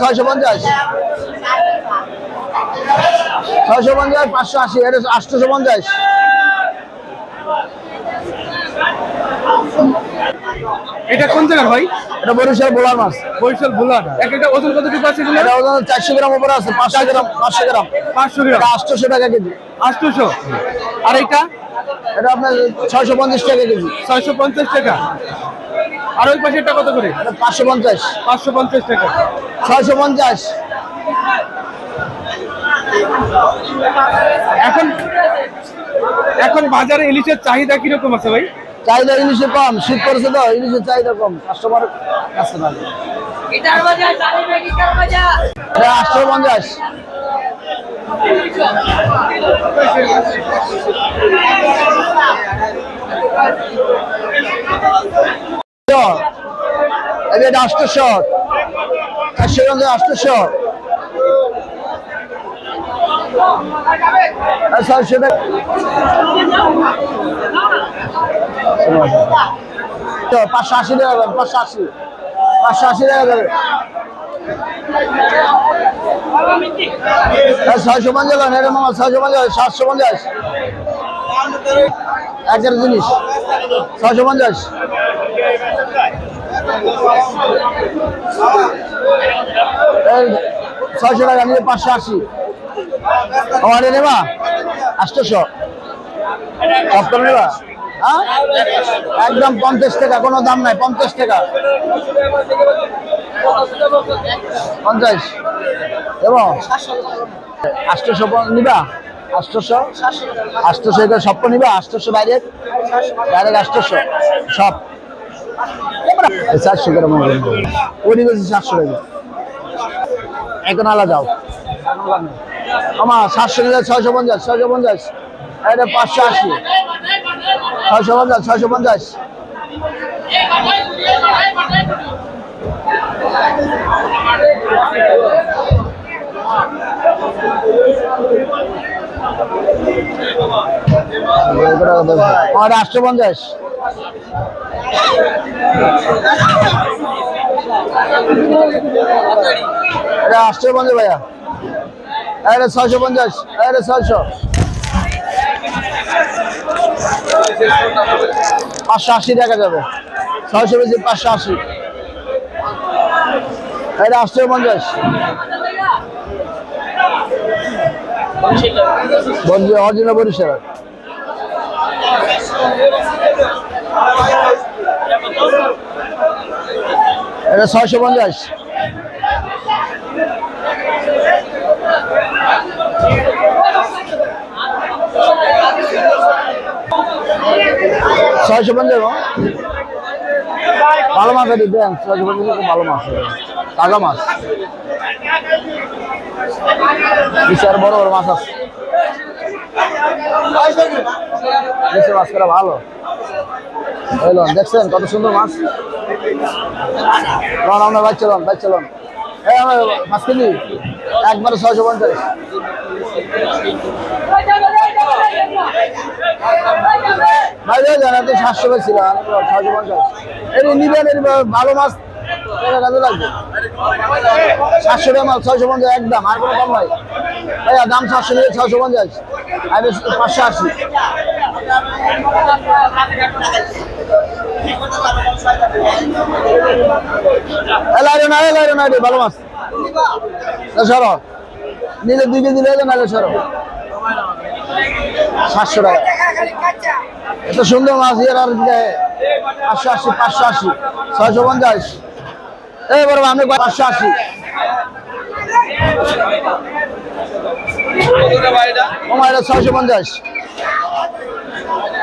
ছয়শো পঞ্চাশ। ছয়শো পঞ্চাশ পাঁচশো আশি এটা আটশোশো পঞ্চাশ। এটা কোন জায়গার ভাই? এটা বরিশাল বোলার মাছ। বরিশাল বুলার এক একটা ওজন কতটুকু আছে এগুলো? এটা ওজন চারশো গ্রাম উপরে আছে পাঁচশো গ্রাম পাঁচশো গ্রাম। পাঁচশো গ্রাম। এটা আটশোশো টাকা কেজি। আটশোশো। আর এটা? এটা আপনার ছয়শো পঞ্চাশ টাকা কেজি। ছয়শো পঞ্চাশ টাকা। আর ওই পাশে এটা কত করে? পাঁচশো পঞ্চাশ। পাঁচশো পঞ্চাশ টাকা। ছয়শো পঞ্চাশ। এখন এখন বাজারে ইলিশের চাহিদা কীরকম আছে ভাই? চাহিদা ইলিশে কম শীত পড়েছে তো ইলিশের চাহিদা কম। কাস্টমার কাছে এটা আটশো পঞ্চাশ। এটা চারশো পঞ্চাশ আটশোশো আর ছয়শো টাকা পাঁচশো আশি টাকা পাঁচশো আশি। পাঁচশো আশি টাকা দেবে ছয়শো পঞ্চাশ এটা মামা ছয়শো পঞ্চাশ সাতশো পঞ্চাশ। একের জিনিস। ছয়শো পঞ্চাশ। ছয়শো টাকা নিয়ে পাঁচশো আশি। আমার নেবা? আটশোশো। কত নেবা? হ্যাঁ? একদম পঞ্চাশ টাকা, কোনো দাম নাই, পঞ্চাশ টাকা। পঞ্চাশ। এবং আটশোশো নিবা? আটশোশো? আটশোশো এটা সব নিবা? আটশোশো বাইরে ডাইরেক্ট আটশোশো। সব। চারশো গ্রাম ওটি বেশি সাতশো টাকা। এখন আলাদা যাও। আমার সাতশো নিলে ছয়শো পঞ্চাশ ছয়শো পঞ্চাশ। এটা পাঁচশো আশি। ছয়শো পঞ্চাশ ছয়শো পঞ্চাশ। আটশো পঞ্চাশ। এটা আটশো পঞ্চাশ ভাইয়া। এটা ছয়শো পঞ্চাশ এটা ছয়শো। পাঁচশো আশি টাকা যাবে। ছয়শো বেশি, পাঁচশো আশি। এটা আটশো পঞ্চাশ। অরিজিনাল বরিশাল। এটা ছয়শো পঞ্চাশ। ছয়শো পঞ্চাশ। ভালো মাছ আছে দেন, ছয়শো পঞ্চাশ ভালো মাছ তাজা মাছ। বিশাল বড় বড় মাছ আছে। মাছ করা ভালো। এলো দেখছেন কত সুন্দর মাছ? লন, আমরা বাইক চলন বাইক চলন মাছ কিনি? একবারে ছয়শো পঞ্চাশ। সাতশো পঞ্চাশ। ভালো মাছ লাগবে। সাতশো ছয়শো পঞ্চাশ, একদম, আর কোনো কম নাই। দাম সাতশো ছয়শো পঞ্চাশ, আর পাঁচশো আশি। এলাইরো না এলাইরো না রে ভালো মাছ। সরো। নিলে দুই কেজি লেগে নাহলে সরো। সাতশো টাকা। এত সুন্দর মাছ এর আর পাঁচশো আশি পাঁচশো আশি, ছয়শো পঞ্চাশ। এই বড় আমি পাঁচশো আশি। ছয়শো পঞ্চাশ।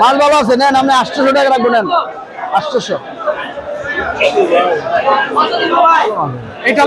মাছ ভালো আছে নেন আপনি আটশোশো টাকা রাখব নেন। আটশোশো। এটা